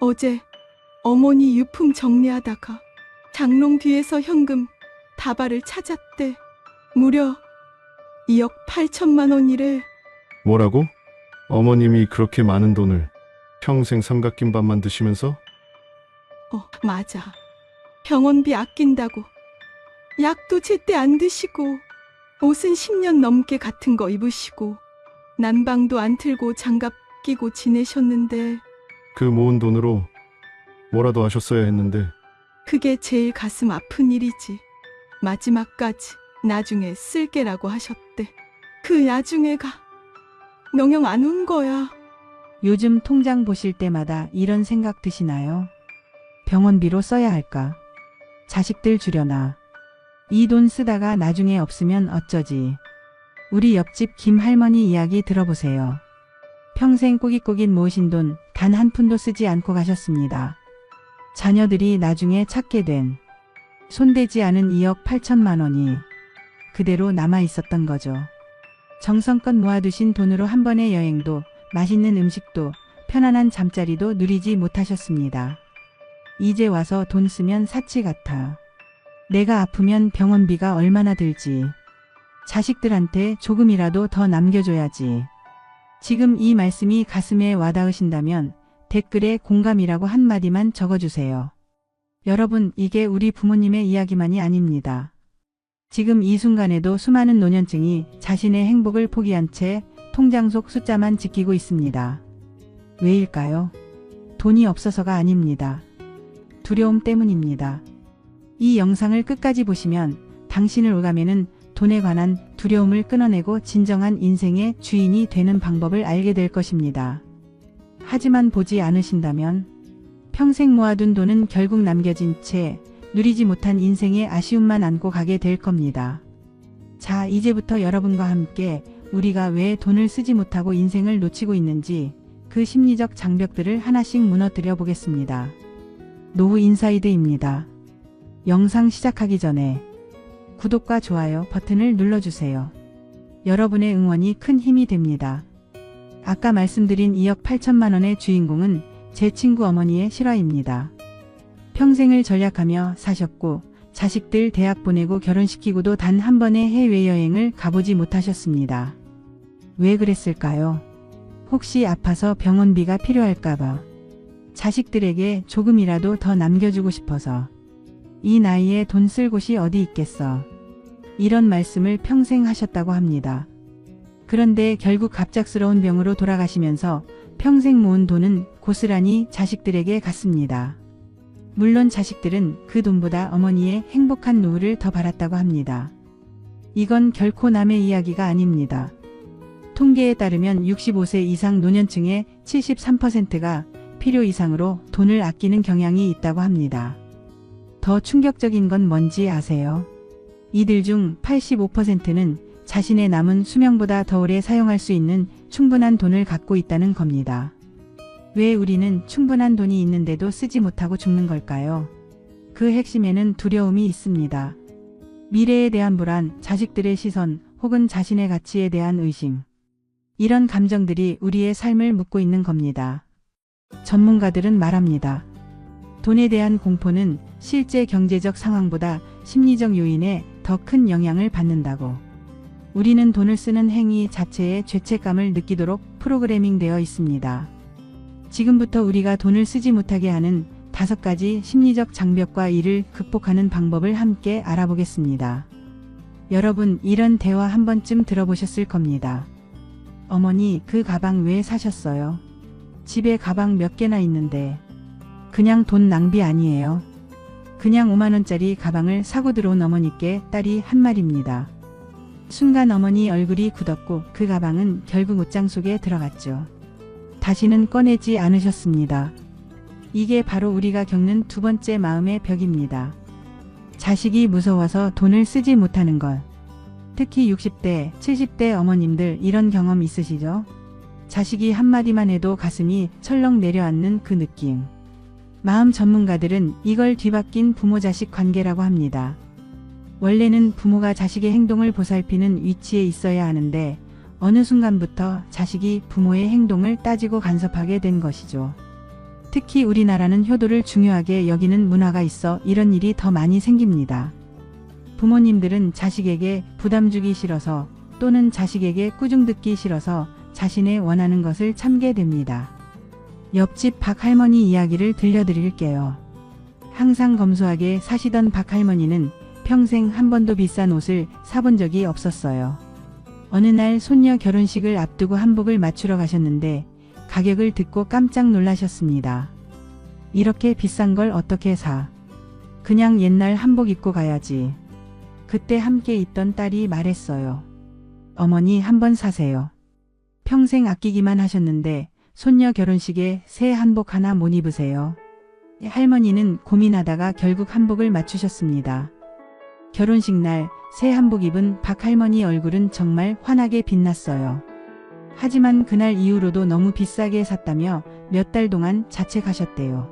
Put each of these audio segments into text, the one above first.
어제 어머니 유품 정리하다가 장롱 뒤에서 현금 다발을 찾았대. 무려 2억 8천만 원이래. 뭐라고? 어머님이 그렇게 많은 돈을 평생 삼각김밥만 드시면서? 어, 맞아. 병원비 아낀다고. 약도 제때 안 드시고, 옷은 10년 넘게 같은 거 입으시고, 난방도 안 틀고 장갑 끼고 지내셨는데, 그 모은 돈으로 뭐라도 하셨어야 했는데 그게 제일 가슴 아픈 일이지. 마지막까지 나중에 쓸게라고 하셨대. 그 나중에가 명령 안온 거야. 요즘 통장 보실 때마다 이런 생각 드시나요? 병원비로 써야 할까? 자식들 주려나? 이 돈 쓰다가 나중에 없으면 어쩌지? 우리 옆집 김 할머니 이야기 들어보세요. 평생 꼬깃꼬깃 모으신 돈 단 한 푼도 쓰지 않고 가셨습니다. 자녀들이 나중에 찾게 된 손대지 않은 2억 8천만 원이 그대로 남아 있었던 거죠. 정성껏 모아두신 돈으로 한 번의 여행도 맛있는 음식도 편안한 잠자리도 누리지 못하셨습니다. 이제 와서 돈 쓰면 사치 같아. 내가 아프면 병원비가 얼마나 들지. 자식들한테 조금이라도 더 남겨줘야지. 지금 이 말씀이 가슴에 와닿으신다면 댓글에 공감이라고 한마디만 적어주세요. 여러분, 이게 우리 부모님의 이야기만이 아닙니다. 지금 이 순간에도 수많은 노년층이 자신의 행복을 포기한 채 통장 속 숫자만 지키고 있습니다. 왜일까요? 돈이 없어서가 아닙니다. 두려움 때문입니다. 이 영상을 끝까지 보시면 당신을 오가매는 돈에 관한 두려움을 끊어내고 진정한 인생의 주인이 되는 방법을 알게 될 것입니다. 하지만 보지 않으신다면 평생 모아둔 돈은 결국 남겨진 채 누리지 못한 인생의 아쉬움만 안고 가게 될 겁니다. 자, 이제부터 여러분과 함께 우리가 왜 돈을 쓰지 못하고 인생을 놓치고 있는지 그 심리적 장벽들을 하나씩 무너뜨려 보겠습니다. 노후 인사이드입니다. 영상 시작하기 전에 구독과 좋아요 버튼을 눌러주세요. 여러분의 응원이 큰 힘이 됩니다. 아까 말씀드린 2억 8천만 원의 주인공은 제 친구 어머니의 실화입니다. 평생을 전략하며 사셨고 자식들 대학 보내고 결혼시키고도 단 한 번의 해외여행을 가보지 못하셨습니다. 왜 그랬을까요? 혹시 아파서 병원비가 필요할까봐. 자식들에게 조금이라도 더 남겨주고 싶어서. 이 나이에 돈 쓸 곳이 어디 있겠어. 이런 말씀을 평생 하셨다고 합니다. 그런데 결국 갑작스러운 병으로 돌아가시면서 평생 모은 돈은 고스란히 자식들에게 갔습니다. 물론 자식들은 그 돈보다 어머니의 행복한 노후를 더 바랐다고 합니다. 이건 결코 남의 이야기가 아닙니다. 통계에 따르면 65세 이상 노년층의 73%가 필요 이상으로 돈을 아끼는 경향이 있다고 합니다. 더 충격적인 건 뭔지 아세요? 이들 중 85%는 자신의 남은 수명보다 더 오래 사용할 수 있는 충분한 돈을 갖고 있다는 겁니다. 왜 우리는 충분한 돈이 있는데도 쓰지 못하고 죽는 걸까요? 그 핵심에는 두려움이 있습니다. 미래에 대한 불안, 자식들의 시선, 혹은 자신의 가치에 대한 의심. 이런 감정들이 우리의 삶을 묻고 있는 겁니다. 전문가들은 말합니다. 돈에 대한 공포는 실제 경제적 상황보다 심리적 요인에 더 큰 영향을 받는다고. 우리는 돈을 쓰는 행위 자체에 죄책감을 느끼도록 프로그래밍 되어 있습니다. 지금부터 우리가 돈을 쓰지 못하게 하는 다섯 가지 심리적 장벽과 이를 극복하는 방법을 함께 알아보겠습니다. 여러분, 이런 대화 한 번쯤 들어보셨을 겁니다. 어머니, 그 가방 왜 사셨어요? 집에 가방 몇 개나 있는데. 그냥 돈 낭비 아니에요. 그냥 5만원짜리 가방을 사고 들어온 어머니께 딸이 한 말입니다. 순간 어머니 얼굴이 굳었고 그 가방은 결국 옷장 속에 들어갔죠. 다시는 꺼내지 않으셨습니다. 이게 바로 우리가 겪는 두 번째 마음의 벽입니다. 자식이 무서워서 돈을 쓰지 못하는 것. 특히 60대, 70대 어머님들 이런 경험 있으시죠? 자식이 한마디만 해도 가슴이 철렁 내려앉는 그 느낌. 마음 전문가들은 이걸 뒤바뀐 부모 자식 관계라고 합니다. 원래는 부모가 자식의 행동을 보살피는 위치에 있어야 하는데 어느 순간부터 자식이 부모의 행동을 따지고 간섭하게 된 것이죠. 특히 우리나라는 효도를 중요하게 여기는 문화가 있어 이런 일이 더 많이 생깁니다. 부모님들은 자식에게 부담 주기 싫어서 또는 자식에게 꾸중 듣기 싫어서 자신의 원하는 것을 참게 됩니다. 옆집 박 할머니 이야기를 들려드릴게요. 항상 검소하게 사시던 박 할머니는 평생 한 번도 비싼 옷을 사본 적이 없었어요. 어느 날 손녀 결혼식을 앞두고 한복을 맞추러 가셨는데 가격을 듣고 깜짝 놀라셨습니다. 이렇게 비싼 걸 어떻게 사? 그냥 옛날 한복 입고 가야지. 그때 함께 있던 딸이 말했어요. 어머니 한번 사세요. 평생 아끼기만 하셨는데 손녀 결혼식에 새 한복 하나 못 입으세요. 할머니는 고민하다가 결국 한복을 맞추셨습니다. 결혼식 날 새 한복 입은 박 할머니 얼굴은 정말 환하게 빛났어요. 하지만 그날 이후로도 너무 비싸게 샀다며 몇 달 동안 자책하셨대요.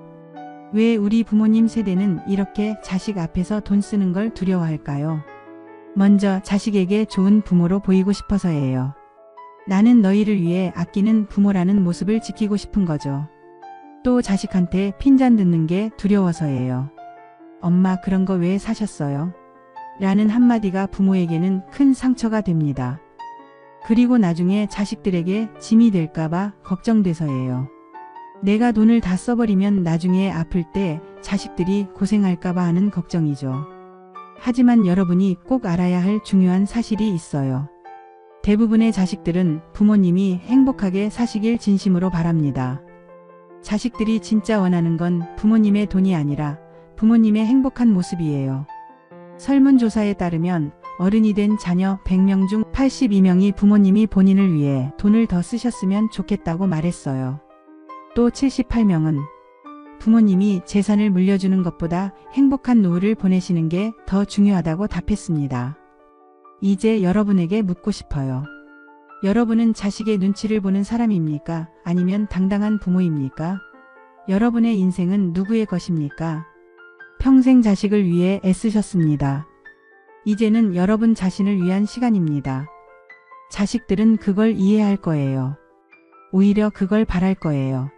왜 우리 부모님 세대는 이렇게 자식 앞에서 돈 쓰는 걸 두려워할까요? 먼저 자식에게 좋은 부모로 보이고 싶어서예요. 나는 너희를 위해 아끼는 부모라는 모습을 지키고 싶은 거죠. 또 자식한테 핀잔 듣는 게 두려워서예요. 엄마 그런 거 왜 사셨어요? 라는 한마디가 부모에게는 큰 상처가 됩니다. 그리고 나중에 자식들에게 짐이 될까봐 걱정돼서예요. 내가 돈을 다 써버리면 나중에 아플 때 자식들이 고생할까봐 하는 걱정이죠. 하지만 여러분이 꼭 알아야 할 중요한 사실이 있어요. 대부분의 자식들은 부모님이 행복하게 사시길 진심으로 바랍니다. 자식들이 진짜 원하는 건 부모님의 돈이 아니라 부모님의 행복한 모습이에요. 설문조사에 따르면 어른이 된 자녀 100명 중 82명이 부모님이 본인을 위해 돈을 더 쓰셨으면 좋겠다고 말했어요. 또 78명은 부모님이 재산을 물려주는 것보다 행복한 노후를 보내시는 게 더 중요하다고 답했습니다. 이제 여러분에게 묻고 싶어요. 여러분은 자식의 눈치를 보는 사람입니까? 아니면 당당한 부모입니까? 여러분의 인생은 누구의 것입니까? 평생 자식을 위해 애쓰셨습니다. 이제는 여러분 자신을 위한 시간입니다. 자식들은 그걸 이해할 거예요. 오히려 그걸 바랄 거예요.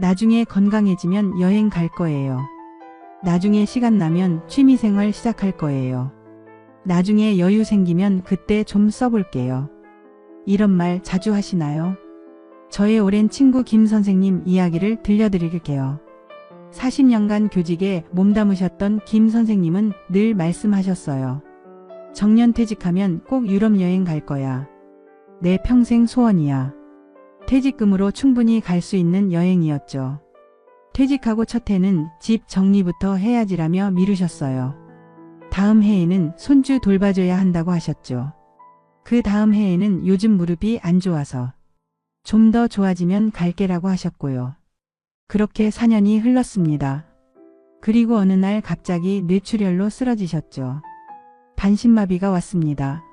나중에 건강해지면 여행 갈 거예요. 나중에 시간 나면 취미생활 시작할 거예요. 나중에 여유 생기면 그때 좀 써볼게요. 이런 말 자주 하시나요? 저의 오랜 친구 김 선생님 이야기를 들려드릴게요. 40년간 교직에 몸담으셨던 김 선생님은 늘 말씀하셨어요. 정년 퇴직하면 꼭 유럽 여행 갈 거야. 내 평생 소원이야. 퇴직금으로 충분히 갈 수 있는 여행이었죠. 퇴직하고 첫 해는 집 정리부터 해야지라며 미루셨어요. 다음 해에는 손주 돌봐줘야 한다고 하셨죠. 그 다음 해에는 요즘 무릎이 안 좋아서 좀 더 좋아지면 갈게라고 하셨고요. 그렇게 4년이 흘렀습니다. 그리고 어느 날 갑자기 뇌출혈로 쓰러지셨죠. 반신마비가 왔습니다.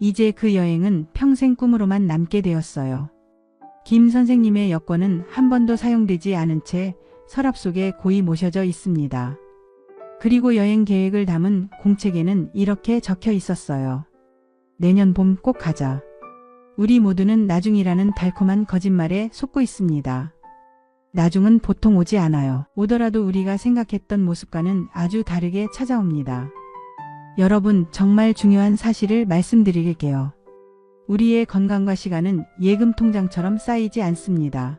이제 그 여행은 평생 꿈으로만 남게 되었어요. 김 선생님의 여권은 한 번도 사용되지 않은 채 서랍 속에 고이 모셔져 있습니다. 그리고 여행 계획을 담은 공책에는 이렇게 적혀 있었어요. 내년 봄 꼭 가자. 우리 모두는 나중이라는 달콤한 거짓말에 속고 있습니다. 나중은 보통 오지 않아요. 오더라도 우리가 생각했던 모습과는 아주 다르게 찾아옵니다. 여러분, 정말 중요한 사실을 말씀드릴게요. 우리의 건강과 시간은 예금 통장처럼 쌓이지 않습니다.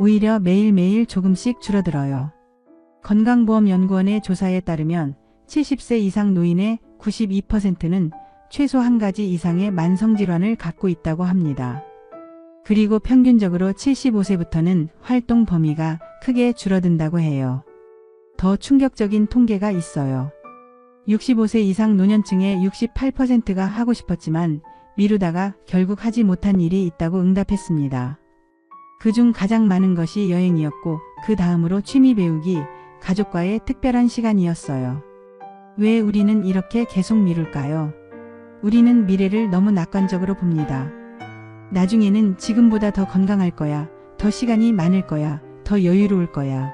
오히려 매일매일 조금씩 줄어들어요. 건강보험연구원의 조사에 따르면 70세 이상 노인의 92%는 최소 한 가지 이상의 만성질환을 갖고 있다고 합니다. 그리고 평균적으로 75세부터는 활동 범위가 크게 줄어든다고 해요. 더 충격적인 통계가 있어요. 65세 이상 노년층의 68%가 하고 싶었지만 미루다가 결국 하지 못한 일이 있다고 응답했습니다. 그중 가장 많은 것이 여행이었고 그 다음으로 취미 배우기, 가족과의 특별한 시간이었어요. 왜 우리는 이렇게 계속 미룰까요? 우리는 미래를 너무 낙관적으로 봅니다. 나중에는 지금보다 더 건강할 거야, 더 시간이 많을 거야, 더 여유로울 거야.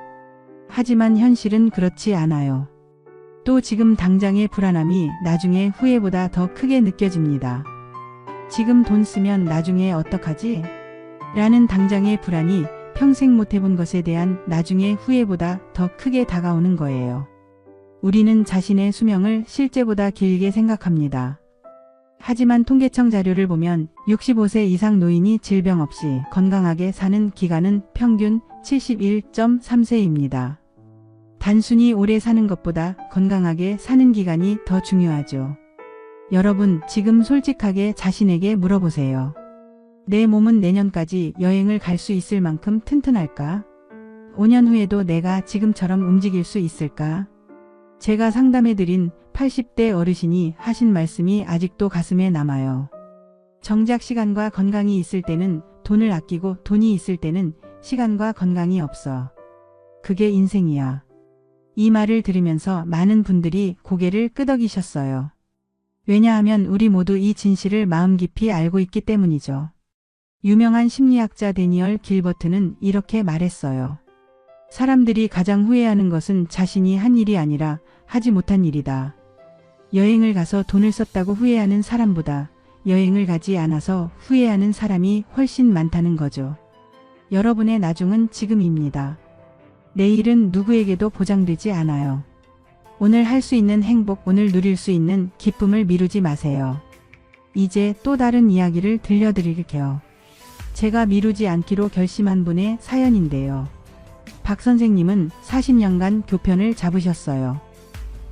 하지만 현실은 그렇지 않아요. 또 지금 당장의 불안함이 나중에 후회보다 더 크게 느껴집니다. 지금 돈 쓰면 나중에 어떡하지? 라는 당장의 불안이 평생 못 해본 것에 대한 나중에 후회보다 더 크게 다가오는 거예요. 우리는 자신의 수명을 실제보다 길게 생각합니다. 하지만 통계청 자료를 보면 65세 이상 노인이 질병 없이 건강하게 사는 기간은 평균 71.3세입니다. 단순히 오래 사는 것보다 건강하게 사는 기간이 더 중요하죠. 여러분, 지금 솔직하게 자신에게 물어보세요. 내 몸은 내년까지 여행을 갈 수 있을 만큼 튼튼할까? 5년 후에도 내가 지금처럼 움직일 수 있을까? 제가 상담해드린 80대 어르신이 하신 말씀이 아직도 가슴에 남아요. 정작 시간과 건강이 있을 때는 돈을 아끼고 돈이 있을 때는 시간과 건강이 없어. 그게 인생이야. 이 말을 들으면서 많은 분들이 고개를 끄덕이셨어요. 왜냐하면 우리 모두 이 진실을 마음 깊이 알고 있기 때문이죠. 유명한 심리학자 데니얼 길버트는 이렇게 말했어요. 사람들이 가장 후회하는 것은 자신이 한 일이 아니라 하지 못한 일이다. 여행을 가서 돈을 썼다고 후회하는 사람보다 여행을 가지 않아서 후회하는 사람이 훨씬 많다는 거죠. 여러분의 나중은 지금입니다. 내일은 누구에게도 보장되지 않아요. 오늘 할 수 있는 행복, 오늘 누릴 수 있는 기쁨을 미루지 마세요. 이제 또 다른 이야기를 들려드릴게요. 제가 미루지 않기로 결심한 분의 사연인데요. 박 선생님은 40년간 교편을 잡으셨어요.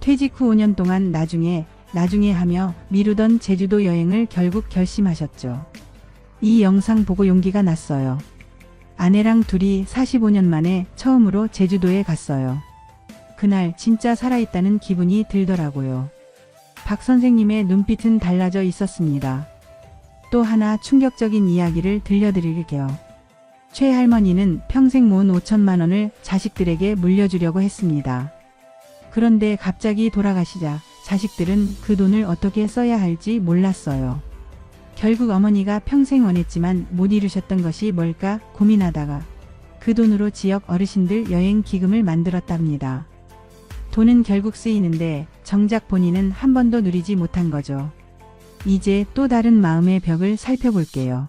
퇴직 후 5년 동안 나중에, 나중에 하며 미루던 제주도 여행을 결국 결심하셨죠. 이 영상 보고 용기가 났어요. 아내랑 둘이 45년 만에 처음으로 제주도에 갔어요. 그날 진짜 살아있다는 기분이 들더라고요. 박 선생님의 눈빛은 달라져 있었습니다. 또 하나 충격적인 이야기를 들려드릴게요. 최 할머니는 평생 모은 5천만 원을 자식들에게 물려주려고 했습니다. 그런데 갑자기 돌아가시자 자식들은 그 돈을 어떻게 써야 할지 몰랐어요. 결국 어머니가 평생 원했지만 못 이루셨던 것이 뭘까 고민하다가 그 돈으로 지역 어르신들 여행 기금을 만들었답니다. 돈은 결국 쓰이는데 정작 본인은 한 번도 누리지 못한 거죠. 이제 또 다른 마음의 벽을 살펴볼게요.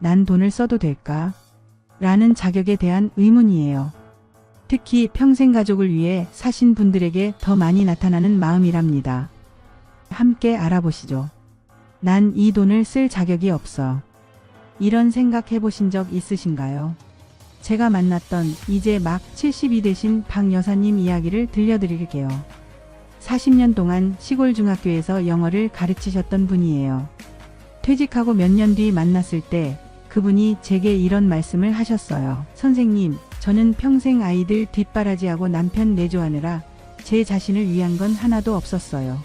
난 돈을 써도 될까? 라는 자격에 대한 의문이에요. 특히 평생 가족을 위해 사신 분들에게 더 많이 나타나는 마음이랍니다. 함께 알아보시죠. 난 이 돈을 쓸 자격이 없어. 이런 생각 해보신 적 있으신가요? 제가 만났던 이제 막 72 되신 박 여사님 이야기를 들려드릴게요. 40년 동안 시골 중학교에서 영어를 가르치셨던 분이에요. 퇴직하고 몇 년 뒤 만났을 때 그분이 제게 이런 말씀을 하셨어요. 선생님, 저는 평생 아이들 뒷바라지하고 남편 내조하느라 제 자신을 위한 건 하나도 없었어요.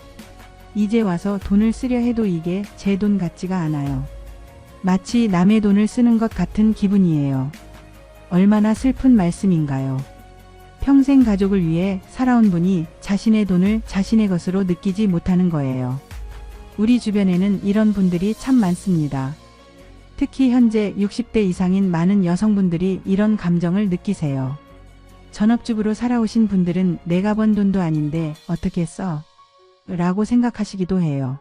이제 와서 돈을 쓰려 해도 이게 제 돈 같지가 않아요. 마치 남의 돈을 쓰는 것 같은 기분이에요. 얼마나 슬픈 말씀인가요? 평생 가족을 위해 살아온 분이 자신의 돈을 자신의 것으로 느끼지 못하는 거예요. 우리 주변에는 이런 분들이 참 많습니다. 특히 현재 60대 이상인 많은 여성분들이 이런 감정을 느끼세요. 전업주부로 살아오신 분들은 내가 번 돈도 아닌데 어떻게 써? 라고 생각하시기도 해요.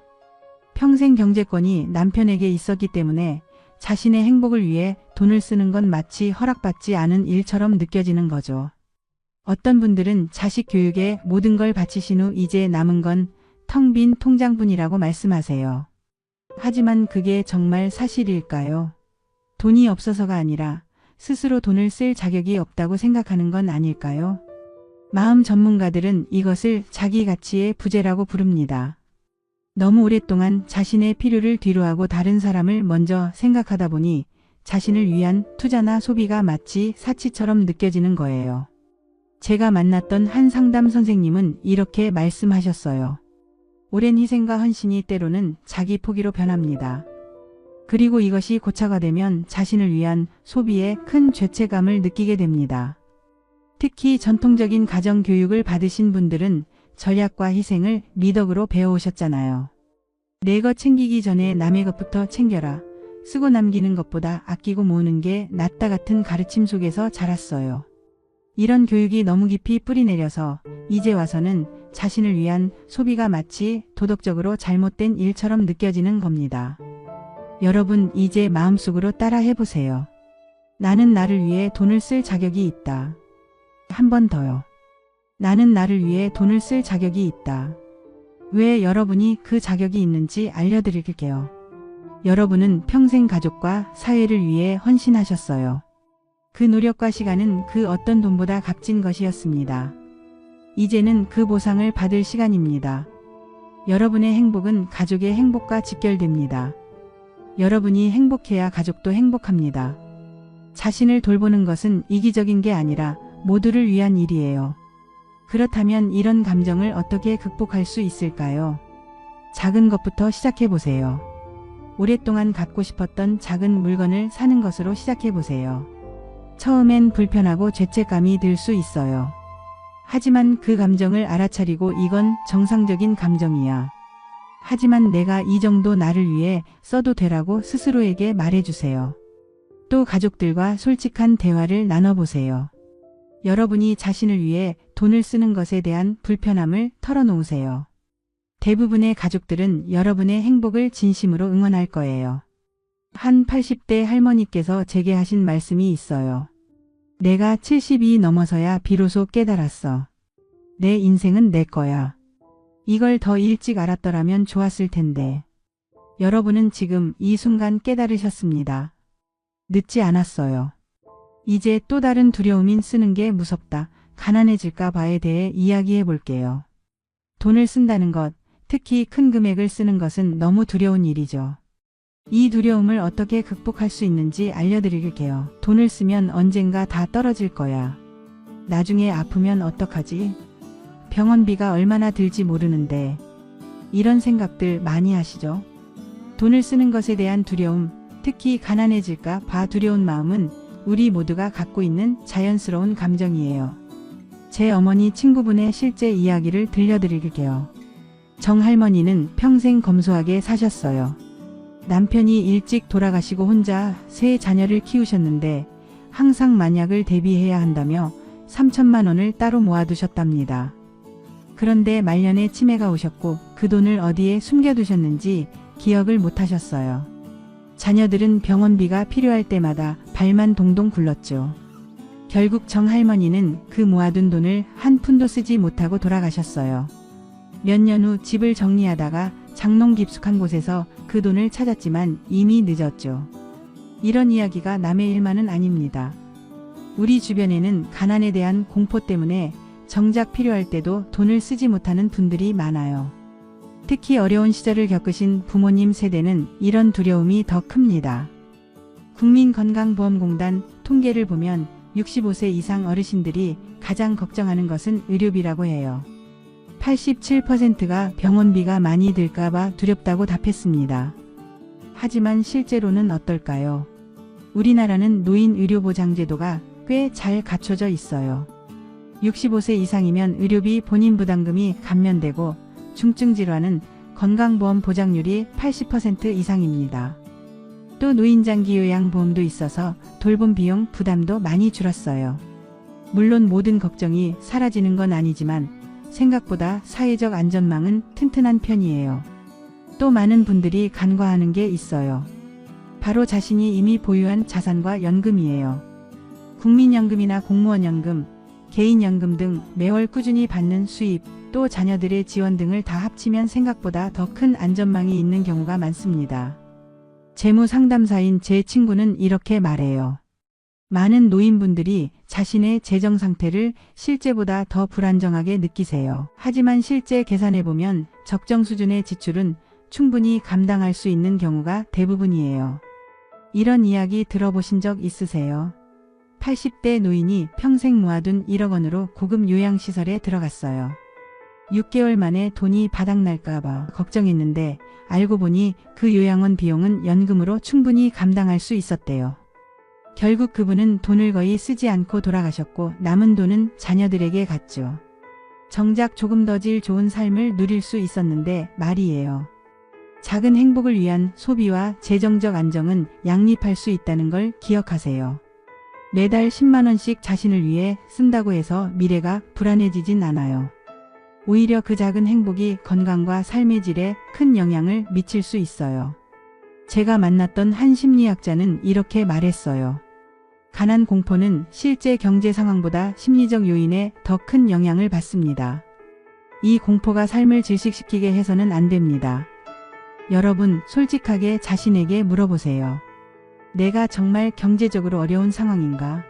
평생 경제권이 남편에게 있었기 때문에 자신의 행복을 위해 돈을 쓰는 건 마치 허락받지 않은 일처럼 느껴지는 거죠. 어떤 분들은 자식 교육에 모든 걸 바치신 후 이제 남은 건 텅 빈 통장뿐이라고 말씀하세요. 하지만 그게 정말 사실일까요? 돈이 없어서가 아니라 스스로 돈을 쓸 자격이 없다고 생각하는 건 아닐까요? 마음 전문가들은 이것을 자기 가치의 부재라고 부릅니다. 너무 오랫동안 자신의 필요를 뒤로하고 다른 사람을 먼저 생각하다 보니 자신을 위한 투자나 소비가 마치 사치처럼 느껴지는 거예요. 제가 만났던 한 상담 선생님은 이렇게 말씀하셨어요. 오랜 희생과 헌신이 때로는 자기 포기로 변합니다. 그리고 이것이 고차가 되면 자신을 위한 소비에 큰 죄책감을 느끼게 됩니다. 특히 전통적인 가정 교육을 받으신 분들은 전략과 희생을 미덕으로 배워오셨잖아요. 내 것 챙기기 전에 남의 것부터 챙겨라. 쓰고 남기는 것보다 아끼고 모으는 게 낫다 같은 가르침 속에서 자랐어요. 이런 교육이 너무 깊이 뿌리내려서 이제 와서는 자신을 위한 소비가 마치 도덕적으로 잘못된 일처럼 느껴지는 겁니다. 여러분 이제 마음속으로 따라 해보세요. 나는 나를 위해 돈을 쓸 자격이 있다. 한 번 더요. 나는 나를 위해 돈을 쓸 자격이 있다. 왜 여러분이 그 자격이 있는지 알려드릴게요. 여러분은 평생 가족과 사회를 위해 헌신하셨어요. 그 노력과 시간은 그 어떤 돈보다 값진 것이었습니다. 이제는 그 보상을 받을 시간입니다. 여러분의 행복은 가족의 행복과 직결됩니다. 여러분이 행복해야 가족도 행복합니다. 자신을 돌보는 것은 이기적인 게 아니라 모두를 위한 일이에요. 그렇다면 이런 감정을 어떻게 극복할 수 있을까요? 작은 것부터 시작해 보세요. 오랫동안 갖고 싶었던 작은 물건을 사는 것으로 시작해 보세요. 처음엔 불편하고 죄책감이 들 수 있어요. 하지만 그 감정을 알아차리고 이건 정상적인 감정이야. 하지만 내가 이 정도 나를 위해 써도 되라고 스스로에게 말해주세요. 또 가족들과 솔직한 대화를 나눠보세요. 여러분이 자신을 위해 돈을 쓰는 것에 대한 불편함을 털어놓으세요. 대부분의 가족들은 여러분의 행복을 진심으로 응원할 거예요. 한 80대 할머니께서 제게 하신 말씀이 있어요. 내가 70이 넘어서야 비로소 깨달았어. 내 인생은 내 거야. 이걸 더 일찍 알았더라면 좋았을 텐데. 여러분은 지금 이 순간 깨달으셨습니다. 늦지 않았어요. 이제 또 다른 두려움인 쓰는 게 무섭다. 가난해질까 봐에 대해 이야기해 볼게요. 돈을 쓴다는 것, 특히 큰 금액을 쓰는 것은 너무 두려운 일이죠. 이 두려움을 어떻게 극복할 수 있는지 알려드릴게요. 돈을 쓰면 언젠가 다 떨어질 거야. 나중에 아프면 어떡하지? 병원비가 얼마나 들지 모르는데. 이런 생각들 많이 하시죠? 돈을 쓰는 것에 대한 두려움, 특히 가난해질까 봐 두려운 마음은 우리 모두가 갖고 있는 자연스러운 감정이에요. 제 어머니 친구분의 실제 이야기를 들려드릴게요. 정 할머니는 평생 검소하게 사셨어요. 남편이 일찍 돌아가시고 혼자 세 자녀를 키우셨는데 항상 만약을 대비해야 한다며 3천만 원을 따로 모아두셨답니다. 그런데 말년에 치매가 오셨고 그 돈을 어디에 숨겨두셨는지 기억을 못하셨어요. 자녀들은 병원비가 필요할 때마다 발만 동동 굴렀죠. 결국 정 할머니는 그 모아둔 돈을 한 푼도 쓰지 못하고 돌아가셨어요. 몇 년 후 집을 정리하다가 장롱 깊숙한 곳에서 그 돈을 찾았지만 이미 늦었죠. 이런 이야기가 남의 일만은 아닙니다. 우리 주변에는 가난에 대한 공포 때문에 정작 필요할 때도 돈을 쓰지 못하는 분들이 많아요. 특히 어려운 시절을 겪으신 부모님 세대는 이런 두려움이 더 큽니다. 국민건강보험공단 통계를 보면 65세 이상 어르신들이 가장 걱정하는 것은 의료비라고 해요. 87%가 병원비가 많이 들까봐 두렵다고 답했습니다. 하지만 실제로는 어떨까요? 우리나라는 노인 의료보장제도가 꽤 잘 갖춰져 있어요. 65세 이상이면 의료비 본인 부담금이 감면되고 중증 질환은 건강보험 보장률이 80% 이상입니다. 또 노인장기 요양보험도 있어서 돌봄 비용 부담도 많이 줄었어요. 물론 모든 걱정이 사라지는 건 아니지만 생각보다 사회적 안전망은 튼튼한 편이에요. 또 많은 분들이 간과하는 게 있어요. 바로 자신이 이미 보유한 자산과 연금이에요. 국민연금이나 공무원연금, 개인연금 등 매월 꾸준히 받는 수입, 또 자녀들의 지원 등을 다 합치면 생각보다 더 큰 안전망이 있는 경우가 많습니다. 재무 상담사인 제 친구는 이렇게 말해요. 많은 노인분들이 자신의 재정 상태를 실제보다 더 불안정하게 느끼세요. 하지만 실제 계산해보면 적정 수준의 지출은 충분히 감당할 수 있는 경우가 대부분이에요. 이런 이야기 들어보신 적 있으세요? 80대 노인이 평생 모아둔 1억 원으로 고급 요양시설에 들어갔어요. 6개월 만에 돈이 바닥날까봐 걱정했는데 알고 보니 그 요양원 비용은 연금으로 충분히 감당할 수 있었대요. 결국 그분은 돈을 거의 쓰지 않고 돌아가셨고 남은 돈은 자녀들에게 갔죠. 정작 조금 더 질 좋은 삶을 누릴 수 있었는데 말이에요. 작은 행복을 위한 소비와 재정적 안정은 양립할 수 있다는 걸 기억하세요. 매달 10만원씩 자신을 위해 쓴다고 해서 미래가 불안해지진 않아요. 오히려 그 작은 행복이 건강과 삶의 질에 큰 영향을 미칠 수 있어요. 제가 만났던 한 심리학자는 이렇게 말했어요. 가난 공포는 실제 경제 상황보다 심리적 요인에 더 큰 영향을 받습니다. 이 공포가 삶을 질식시키게 해서는 안 됩니다. 여러분, 솔직하게 자신에게 물어보세요. 내가 정말 경제적으로 어려운 상황인가?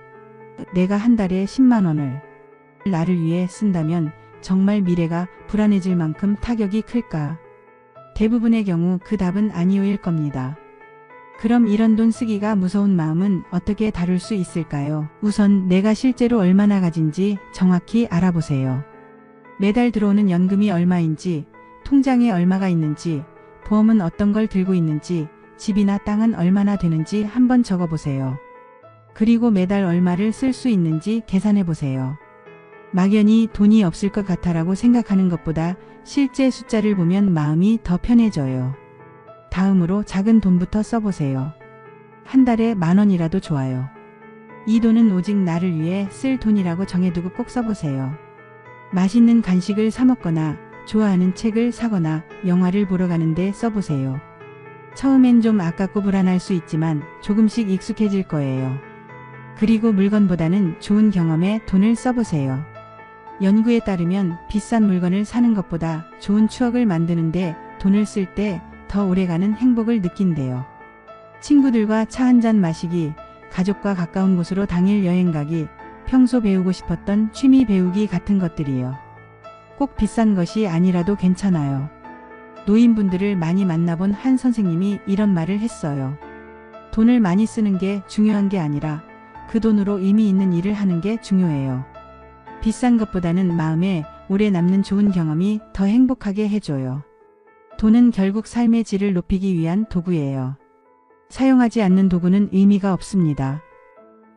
내가 한 달에 10만 원을 나를 위해 쓴다면 정말 미래가 불안해질 만큼 타격이 클까? 대부분의 경우 그 답은 아니오일 겁니다. 그럼 이런 돈 쓰기가 무서운 마음은 어떻게 다룰 수 있을까요? 우선 내가 실제로 얼마나 가진지 정확히 알아보세요. 매달 들어오는 연금이 얼마인지, 통장에 얼마가 있는지, 보험은 어떤 걸 들고 있는지, 집이나 땅은 얼마나 되는지 한번 적어보세요. 그리고 매달 얼마를 쓸 수 있는지 계산해 보세요. 막연히 돈이 없을 것 같아라고 생각하는 것보다 실제 숫자를 보면 마음이 더 편해져요. 다음으로 작은 돈부터 써보세요. 한 달에 만 원이라도 좋아요. 이 돈은 오직 나를 위해 쓸 돈이라고 정해두고 꼭 써보세요. 맛있는 간식을 사 먹거나 좋아하는 책을 사거나 영화를 보러 가는데 써보세요. 처음엔 좀 아깝고 불안할 수 있지만 조금씩 익숙해질 거예요. 그리고 물건보다는 좋은 경험에 돈을 써보세요. 연구에 따르면 비싼 물건을 사는 것보다 좋은 추억을 만드는데 돈을 쓸 때 더 오래가는 행복을 느낀대요. 친구들과 차 한 잔 마시기, 가족과 가까운 곳으로 당일 여행 가기, 평소 배우고 싶었던 취미 배우기 같은 것들이요. 꼭 비싼 것이 아니라도 괜찮아요. 노인분들을 많이 만나본 한 선생님이 이런 말을 했어요. 돈을 많이 쓰는 게 중요한 게 아니라 그 돈으로 의미 있는 일을 하는 게 중요해요. 비싼 것보다는 마음에 오래 남는 좋은 경험이 더 행복하게 해줘요. 돈은 결국 삶의 질을 높이기 위한 도구예요. 사용하지 않는 도구는 의미가 없습니다.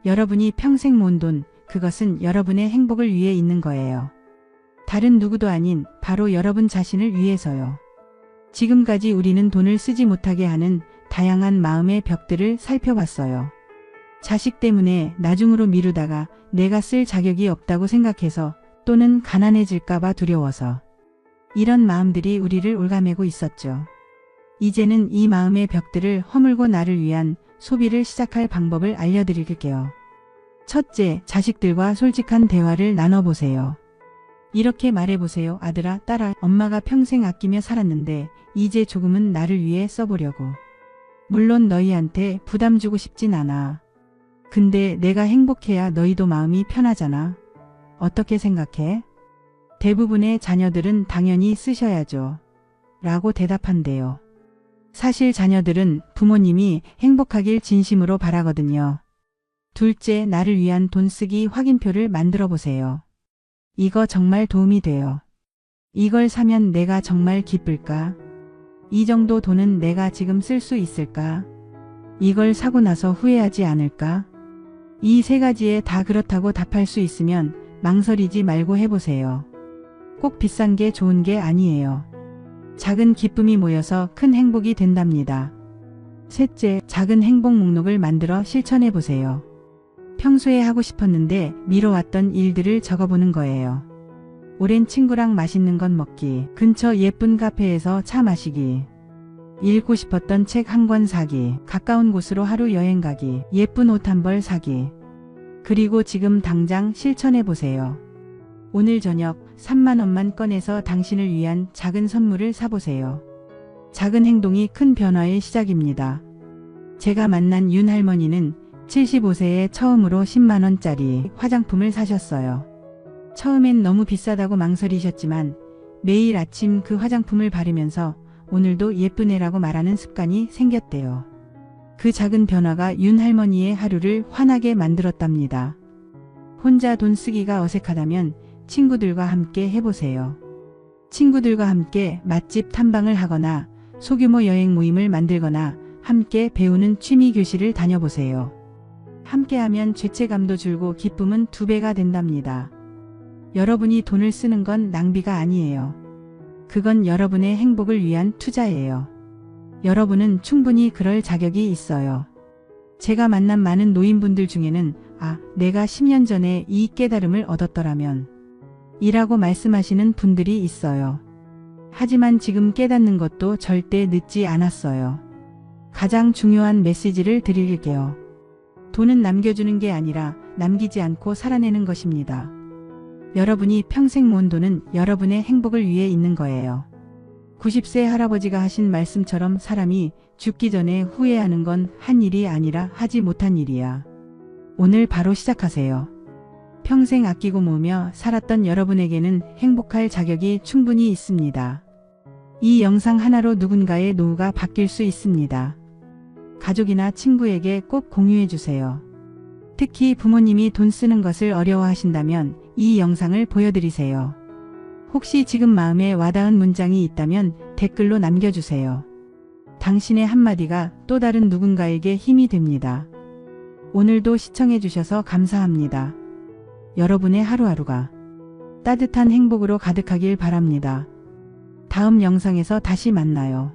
여러분이 평생 모은 돈, 그것은 여러분의 행복을 위해 있는 거예요. 다른 누구도 아닌 바로 여러분 자신을 위해서요. 지금까지 우리는 돈을 쓰지 못하게 하는 다양한 마음의 벽들을 살펴봤어요. 자식 때문에 나중으로 미루다가 내가 쓸 자격이 없다고 생각해서 또는 가난해질까봐 두려워서 이런 마음들이 우리를 올가매고 있었죠. 이제는 이 마음의 벽들을 허물고 나를 위한 소비를 시작할 방법을 알려드릴게요. 첫째, 자식들과 솔직한 대화를 나눠보세요. 이렇게 말해보세요. 아들아, 딸아, 엄마가 평생 아끼며 살았는데 이제 조금은 나를 위해 써보려고. 물론 너희한테 부담 주고 싶진 않아. 근데 내가 행복해야 너희도 마음이 편하잖아. 어떻게 생각해? 대부분의 자녀들은 당연히 쓰셔야죠. 라고 대답한대요. 사실 자녀들은 부모님이 행복하길 진심으로 바라거든요. 둘째, 나를 위한 돈 쓰기 확인표를 만들어 보세요. 이거 정말 도움이 돼요. 이걸 사면 내가 정말 기쁠까? 이 정도 돈은 내가 지금 쓸 수 있을까? 이걸 사고 나서 후회하지 않을까? 이 세 가지에 다 그렇다고 답할 수 있으면 망설이지 말고 해보세요. 꼭 비싼 게 좋은 게 아니에요. 작은 기쁨이 모여서 큰 행복이 된답니다. 셋째, 작은 행복 목록을 만들어 실천해 보세요. 평소에 하고 싶었는데 미뤄왔던 일들을 적어보는 거예요. 오랜 친구랑 맛있는 건 먹기, 근처 예쁜 카페에서 차 마시기, 읽고 싶었던 책 한 권 사기, 가까운 곳으로 하루 여행 가기, 예쁜 옷 한 벌 사기. 그리고 지금 당장 실천해 보세요. 오늘 저녁 3만 원만 꺼내서 당신을 위한 작은 선물을 사보세요. 작은 행동이 큰 변화의 시작입니다. 제가 만난 윤 할머니는 75세에 처음으로 10만 원짜리 화장품을 사셨어요. 처음엔 너무 비싸다고 망설이셨지만 매일 아침 그 화장품을 바르면서 오늘도 예쁜 애라고 말하는 습관이 생겼대요. 그 작은 변화가 윤 할머니의 하루를 환하게 만들었답니다. 혼자 돈 쓰기가 어색하다면 친구들과 함께 해보세요. 친구들과 함께 맛집 탐방을 하거나 소규모 여행 모임을 만들거나 함께 배우는 취미 교실을 다녀보세요. 함께하면 죄책감도 줄고 기쁨은 두 배가 된답니다. 여러분이 돈을 쓰는 건 낭비가 아니에요. 그건 여러분의 행복을 위한 투자예요. 여러분은 충분히 그럴 자격이 있어요. 제가 만난 많은 노인분들 중에는 아, 내가 10년 전에 이 깨달음을 얻었더라면 이라고 말씀하시는 분들이 있어요. 하지만 지금 깨닫는 것도 절대 늦지 않았어요. 가장 중요한 메시지를 드릴게요. 돈은 남겨주는 게 아니라 남기지 않고 살아내는 것입니다. 여러분이 평생 모은 돈은 여러분의 행복을 위해 있는 거예요. 90세 할아버지가 하신 말씀처럼 사람이 죽기 전에 후회하는 건 한 일이 아니라 하지 못한 일이야. 오늘 바로 시작하세요. 평생 아끼고 모으며 살았던 여러분에게는 행복할 자격이 충분히 있습니다. 이 영상 하나로 누군가의 노후가 바뀔 수 있습니다. 가족이나 친구에게 꼭 공유해 주세요. 특히 부모님이 돈 쓰는 것을 어려워하신다면 이 영상을 보여드리세요. 혹시 지금 마음에 와닿은 문장이 있다면 댓글로 남겨주세요. 당신의 한마디가 또 다른 누군가에게 힘이 됩니다. 오늘도 시청해주셔서 감사합니다. 여러분의 하루하루가 따뜻한 행복으로 가득하길 바랍니다. 다음 영상에서 다시 만나요.